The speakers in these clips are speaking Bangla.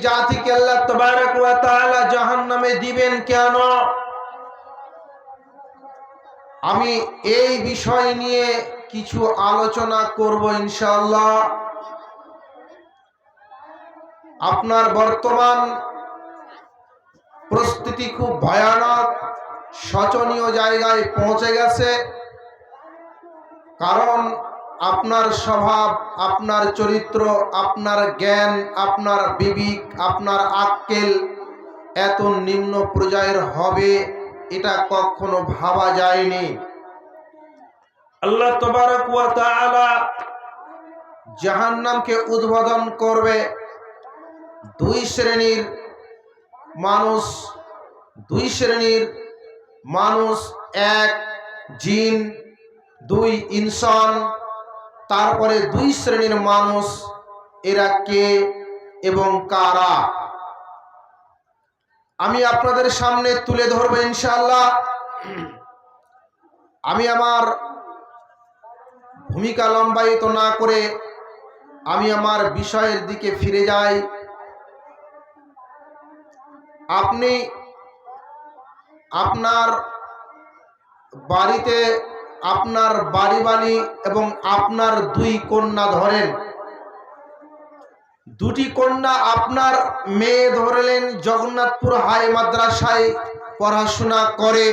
জাতিকে আল্লাহ তবারক ওয়া তাআলা জাহান্নামে দিবেন কেন? আমি এই বিষয় নিয়ে কিছু আলোচনা করব ইনশাআল্লাহ। আপনার বর্তমান পরিস্থিতি খুব ভয়ানক, শোচনীয় জায়গায় পৌঁছে গেছে। কারণ আপনার স্বভাব আপনার চরিত্র আপনার জ্ঞান আপনার বিবেক আপনার আক্কেল এত নিম্ন পর্যায়ের হবে এটা কখনো ভাবা যায়নি। আল্লাহ তবারক ওয়া তাআলা জাহান্নামকে উদ্বোধন করবে দুই শ্রেণির মানুষ দুই শ্রেণির মানুষ এক জিন দুই ইনসান। তারপরে দুই শ্রেণির মানুষ এরা কে এবং কারা? আমি আপনাদের সামনে তুলে ধরবো ইনশাল্লাহ আমি আমার ভূমিকা লম্বায়িত না করে আমি আমার বিষয়ের দিকে ফিরে যাই। আপনি আপনার বাড়িতে আপনার বাড়ি বাড়ি এবং আপনার দুই কন্যা ধরেন। দুটি কন্যা আপনার মেয়ে ধরলেন জগন্নাথপুর হাই মাদ্রাসায় পড়াশোনা করে।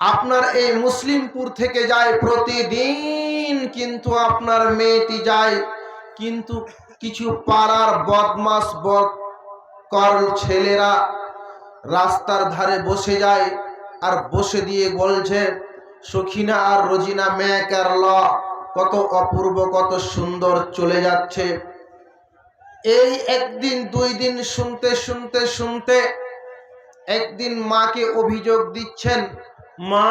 আপনার এই মুসলিমপুর থেকে যায় প্রতিদিন কিন্তু আপনার মেয়েটি যায়, কিন্তু কিছু পাড়ার বদমাস বদ কর ছেলেরা রাস্তার ধারে বসে যায়। আর বসে দিয়ে বলছে, সখিনা আর রোজিনা ম্যাক ল, কত অপূর্ব, কত সুন্দর চলে যাচ্ছে। এই একদিন, দুই দিন শুনতে শুনতে শুনতে একদিন মাকে অভিযোগ দিচ্ছেন, মা,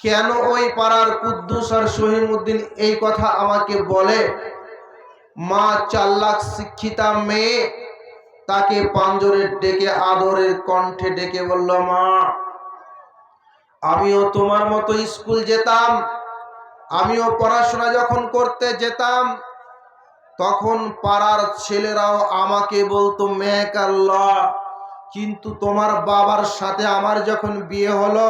কেন ওই পাড়ার কুদ্দুস আর সহিমুদ্দিন এই কথা আমাকে বলে? মা চার লাখ শিক্ষিতা মেয়ে তাকে পাঞ্জরের ডেকে আদরের কণ্ঠে ডেকে বলল, মা, আমিও তোমার মতো স্কুল যেতাম, আমিও পড়াশোনা যখন করতে যেতাম, তখন পাড়ার ছেলেরাও আমাকে বলতো আল্লাহ, কিন্তু তোমার বাবার সাথে আমার যখন বিয়ে হলো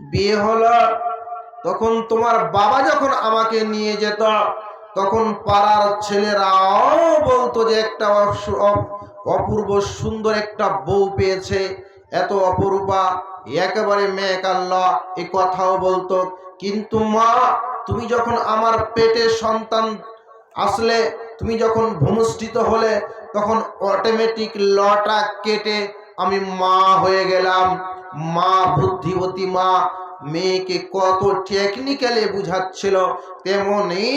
বিয়ে হলো, তখন তোমার বাবা যখন আমাকে নিয়ে যেত তখন পাড়ার ছেলেরাও বলতো যে একটা অপূর্ব সুন্দর একটা বউ পেয়েছে, এত অপরূপা, একেবারে মেয়ে আল্লাহ এ কথাও বলতো। কিন্তু মা, তুমি যখন আমার পেটে সন্তান আসলে, তুমি যখন ভূমিষ্ঠিত হলে, তখন অটোমেটিক লটা কেটে আমি মা হয়ে গেলাম। মা, বুদ্ধিবতী মা মেয়েকে কত টেকনিক্যালি বুঝাচ্ছিল তেমনই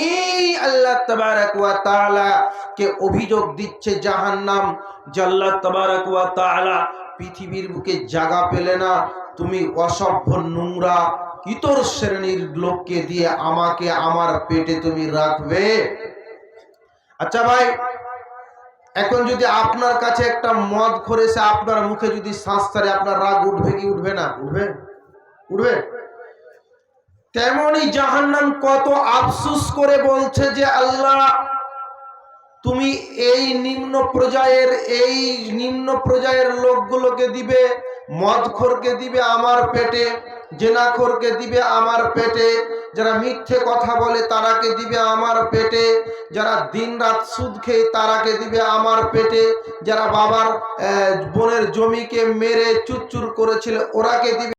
আল্লাহ তাবারাক ওয়া তাআলা কে অভিযোগ দিচ্ছে জাহান্নাম জাল্লাহ তাবারাক ওয়া তাআলা পৃথিবীর বুকে জাগা পেলে না, তুমি অসভ্য নোংরা ইতর শ্রেণির লোককে দিয়ে আমাকে আমার পেটে তুমি রাখবে। আচ্ছা ভাই, এখন যদি আপনার কাছে একটা মদ খরেছে আপনার মুখে যদি শ্বাস আপনার রাগ উঠবে কি উঠবে না? উঠবে। উঠবে। তেমনই জাহান্নাম কত আফসুস করে বলছে যে আল্লাহ, তুমি এই নিম্ন পর্যায়ের এই নিম্ন পর্যায়ের লোকগুলোকে দিবে, মদখোরকে দিবে আমার পেটে, জেনাখোরকে দিবে আমার পেটে, যারা মিথ্যে কথা বলে তারাকে দিবে আমার পেটে, যারা দিনরাত সুদ খেয়ে তারাকে দিবে আমার পেটে, যারা বাবার বোনের জমিকে মেরে চুরচুর করেছিল ওরাকে দিবে